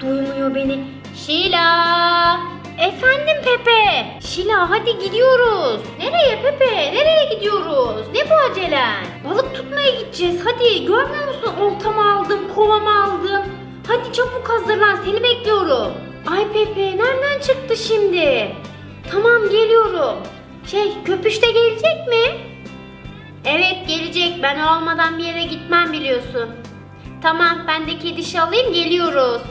duymuyor beni. Şila! Efendim Pepe. Şila hadi gidiyoruz. Nereye Pepe? Nereye gidiyoruz? Ne bu acelen? Balık tutmaya gideceğiz. Hadi görmüyor musun? Oltamı aldım, kovamı aldım. Hadi çabuk hazırlan seni bekliyorum. Ay Pepe nereden çıktı şimdi? Tamam geliyorum. Şey köpüş de gelecek mi? Evet gelecek. Ben olmadan bir yere gitmem biliyorsun. Tamam ben de kedi alayım geliyoruz.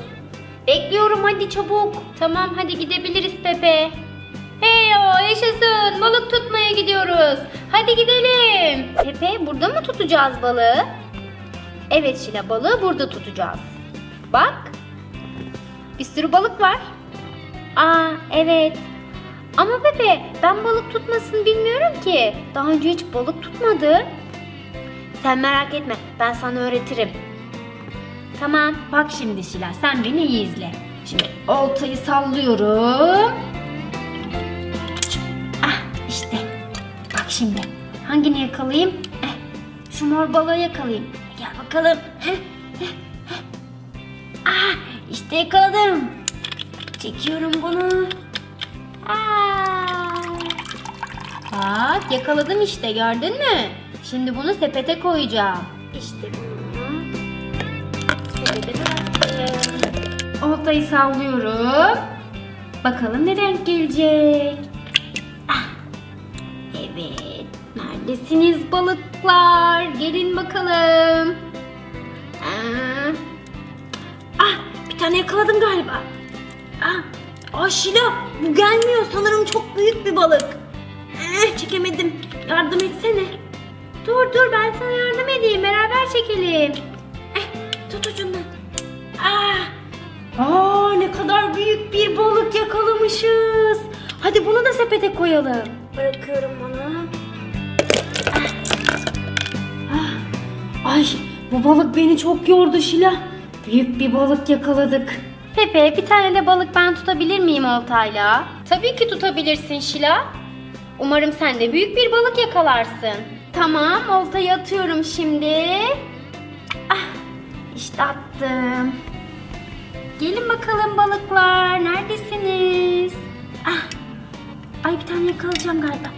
Bekliyorum hadi çabuk. Tamam hadi gidebiliriz Pepe. Hey o yaşasın balık tutmaya gidiyoruz. Hadi gidelim. Pepe burada mı tutacağız balığı? Evet Şila balığı burada tutacağız. Bak. Bir sürü balık var. Aa evet. Ama Pepe ben balık tutmasını bilmiyorum ki. Daha önce hiç balık tutmadım. Sen merak etme ben sana öğretirim. Tamam bak şimdi Şila sen beni iyi izle. Şimdi oltayı sallıyorum. Ah işte. Bak şimdi hangini yakalayayım? Eh, şu mor balığı yakalayayım. Gel bakalım. Eh, eh, eh. Ah işte yakaladım. Çekiyorum bunu. Aa. Bak yakaladım işte gördün mü? Şimdi bunu sepete koyacağım. İşte bunu. Oltayı sallıyorum. Bakalım ne renk gelecek. Ah. Evet. Neredesiniz balıklar? Gelin bakalım. Aa. Ah bir tane yakaladım galiba. Ah, ah Şila bu gelmiyor sanırım çok büyük bir balık. Eh, çekemedim. Yardım etsene. Dur dur ben sana yardım edeyim beraber çekelim. Eh, tut ucundan. Ah. Büyük bir balık yakalamışız. Hadi bunu da sepete koyalım. Bırakıyorum bunu. Ah. Ay bu balık beni çok yordu Şila. Büyük bir balık yakaladık. Pepe bir tane de balık ben tutabilir miyim oltayla? Tabii ki tutabilirsin Şila. Umarım sen de büyük bir balık yakalarsın. Tamam oltayı atıyorum şimdi. Ah işte attım. Gelin bakalım balıklar neredesiniz? Ah. Ay bir tane yakalayacağım galiba.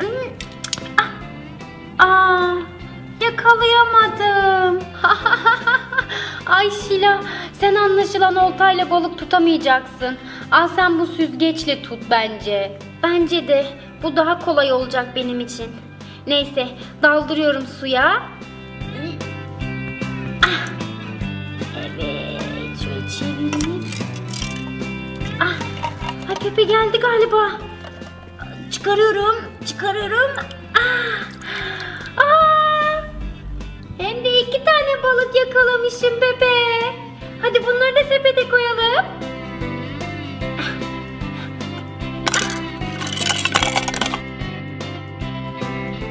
Ay. Ah. Aa, yakalayamadım. Ay Şila, sen anlaşılan oltayla balık tutamayacaksın. Al sen bu süzgeçle tut bence. Bence de bu daha kolay olacak benim için. Neyse, daldırıyorum suya. Ah. Evet, çevireyim. Ah, ay Pepe geldi galiba. Çıkarıyorum, çıkarıyorum. Ah, ah. Hem de iki tane balık yakalamışım bebe. Hadi bunları da sepete koyalım.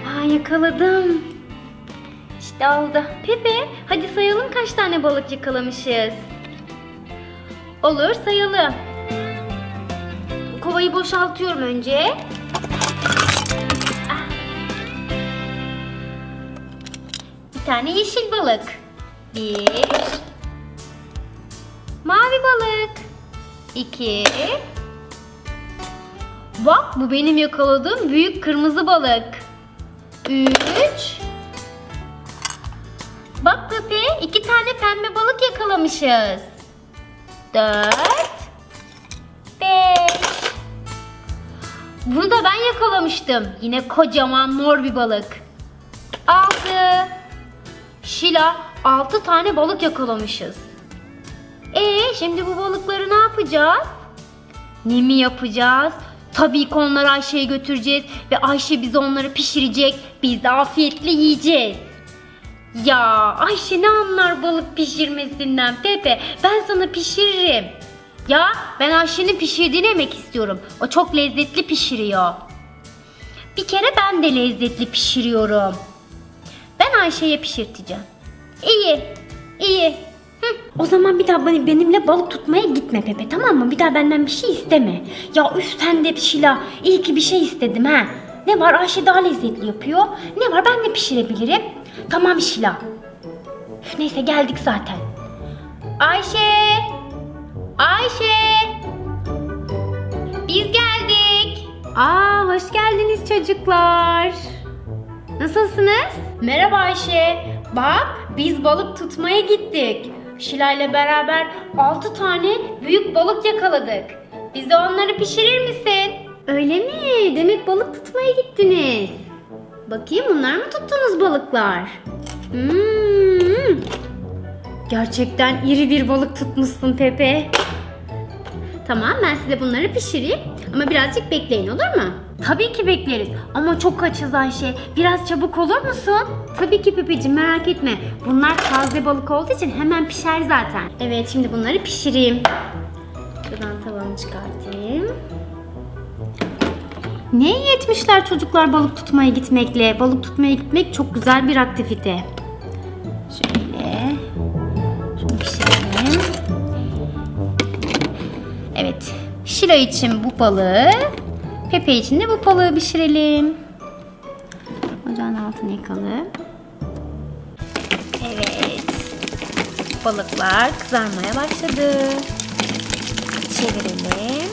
Aa yakaladım. İşte oldu. Pepe hadi sayalım kaç tane balık yakalamışız. Olur sayalım. Kovayı boşaltıyorum önce. Ah. Bir tane yeşil balık. Bir. Mavi balık. İki. Bak bu benim yakaladığım büyük kırmızı balık. Üç. Bak Pepe iki tane pembe balık yakalamışız. Dört. Beş. Bunu da ben yakalamıştım. Yine kocaman mor bir balık. Altı. Şila 6 tane balık yakalamışız. E şimdi bu balıkları ne yapacağız? Ne mi yapacağız? Tabii ki onları Ayşe'ye götüreceğiz ve Ayşe bize onları pişirecek. Biz de afiyetle yiyeceğiz. Ya Ayşe ne anlar balık pişirmesinden Pepe? Ben sana pişiririm. Ya ben Ayşe'nin pişirdiğini yemek istiyorum. O çok lezzetli pişiriyor. Bir kere ben de lezzetli pişiriyorum. Ben Ayşe'ye pişirteceğim. İyi, iyi. Hı. O zaman bir daha beni- benimle balık tutmaya gitme Pepe tamam mı? Bir daha benden bir şey isteme. Ya üf sen de Şila. İyi ki bir şey istedim ha. Ne var Ayşe daha lezzetli yapıyor. Ne var ben de pişirebilirim. Tamam Şila. Neyse geldik zaten. Ayşe! Ayşe! Biz geldik. Aa, hoş geldiniz çocuklar. Nasılsınız? Merhaba Ayşe. Bak, biz balık tutmaya gittik. Şila ile beraber 6 tane büyük balık yakaladık. Bize onları pişirir misin? Öyle mi? Demek balık tutmaya gittiniz. Bakayım bunlar mı tuttunuz balıklar? Hmm. Gerçekten iri bir balık tutmuşsun Pepe. Tamam ben size bunları pişireyim ama birazcık bekleyin olur mu? Tabii ki bekleriz ama çok açız Ayşe. Biraz çabuk olur musun? Tabii ki Pepeciğim merak etme. Bunlar taze balık olduğu için hemen pişer zaten. Evet şimdi bunları pişireyim. Şuradan tavamı çıkartayım. Ne iyi etmişler çocuklar balık tutmaya gitmekle. Balık tutmaya gitmek çok güzel bir aktivite. Şöyle. Şunu pişirelim. Evet. Şila için bu balığı, Pepe için de bu balığı pişirelim. Ocağın altını yakalım. Evet. Balıklar kızarmaya başladı. Çevirelim.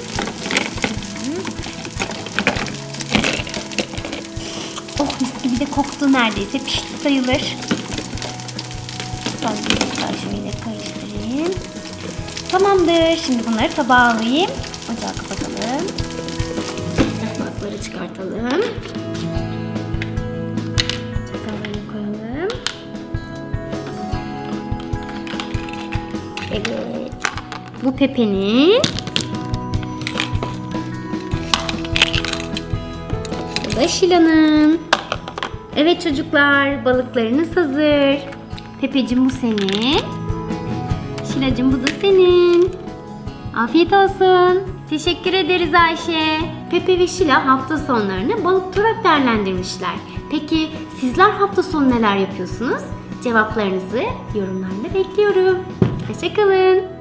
Oh mis gibi de koktu neredeyse pişti sayılır. Sonra şöyle karıştırayım. Tamamdır. Şimdi bunları tabağa alayım. Ocağı kapatalım. Balıkları çıkartalım. Çakallarını koyalım. Evet. Bu Pepe'nin. Bu da Şila'nın. Evet çocuklar balıklarınız hazır. Pepeciğim bu senin. Şilacığım bu da senin. Afiyet olsun. Teşekkür ederiz Ayşe. Pepe ve Şila hafta sonlarını balık tutarak değerlendirmişler. Peki sizler hafta sonu neler yapıyorsunuz? Cevaplarınızı yorumlarda bekliyorum. Hoşçakalın.